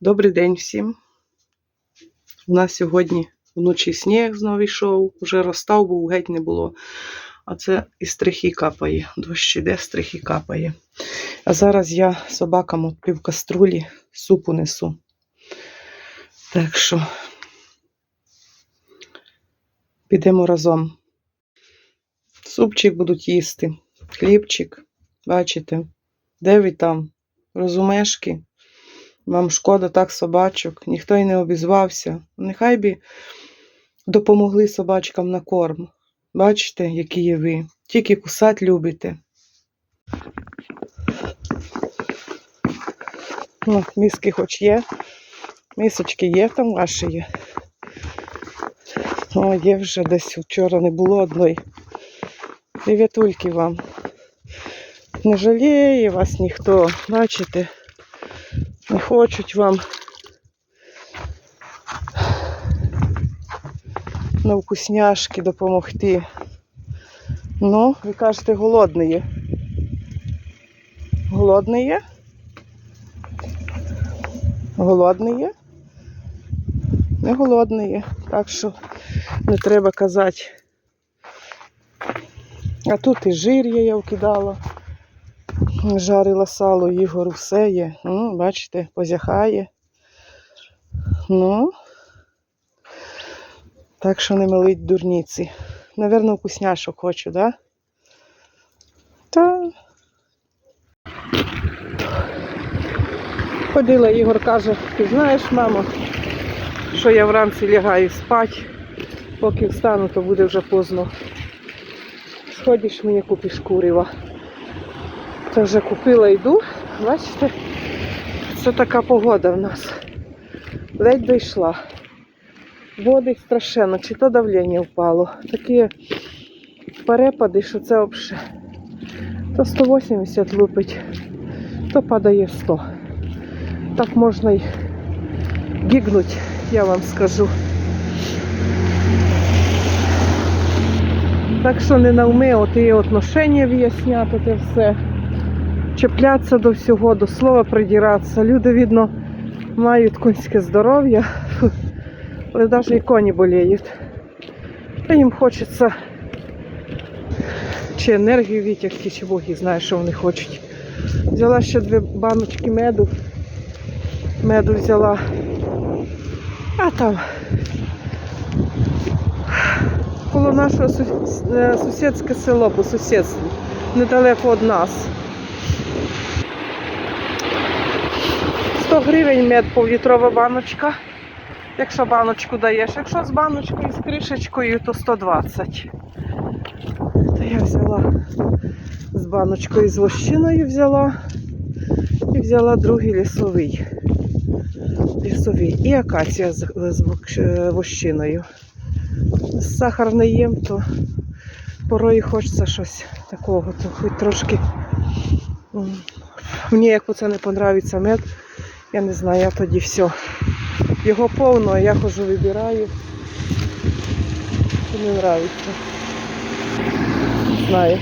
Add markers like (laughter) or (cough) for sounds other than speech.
Добрий день всім. У нас сьогодні вночі сніг знову йшов, вже розстав, бо геть не було. А це і стрихи капає. Дощ іде, стрихи капає. А зараз я собакам от пів каструлі супу несу. Так що підемо разом. Супчик будуть їсти, хлібчик. Бачите, де ви там? Розумешки? Вам шкода так собачок, ніхто й не обізвався. Нехай би допомогли собачкам на корм. Бачите, які є ви. Тільки кусать любите. Ну, миски хоч є. Мисочки є там ваші є. О, є вже десь вчора не було одної. Привітульки вам. Не жаліє вас ніхто, бачите? Не хочуть вам на вкусняшки допомогти. Ну, ви кажете, голодний є. Голодний є? Голодний є? Не голодний є. Так що не треба казати. А тут і жир є, я вкидала. Жарила сало, Ігор все є. Ну, бачите, позяхає. Ну, так що не милить дурниці. Наверно, вкусняшок хочу, да? Та. Ходила, Ігор каже, ти знаєш, мамо, що я вранці лягаю спати, поки встану, то буде вже поздно. Сходиш мені купиш курива. Це вже купила йду. Бачите, це така погода в нас. Ледь дійшла. Водить страшенно, чи то давлення впало. Такі перепади, що це взагалі. То 180 лупить, то падає 100. Так можна й гігнуть, я вам скажу. Так що не навми от і отношення виясняти те все чіплятися до всього, до слова придиратися. Люди, видно, мають конське здоров'я, (laughs) але навіть і коні боліють. Їм хочеться чи енергію витягти, чи Бог їх знає, що вони хочуть. Взяла ще дві баночки меду. Меду взяла. А там коло нашого е, сусідське село по сусідству, недалеко від нас. 100 гривень мед півлітрова баночка. Якщо баночку даєш, якщо з баночкою, з кришечкою, то 120. То я взяла з баночкою з вощиною взяла. І взяла другий лісовий. Лісовий. І акація з, з е, вощиною. Сахар не їм, то порою хочеться щось такого, то хоч трошки. Мені як оце не подобається мед, я не знаю, я тоді все. Його повно, а я хожу вибираю. Не подобається. Не знаю.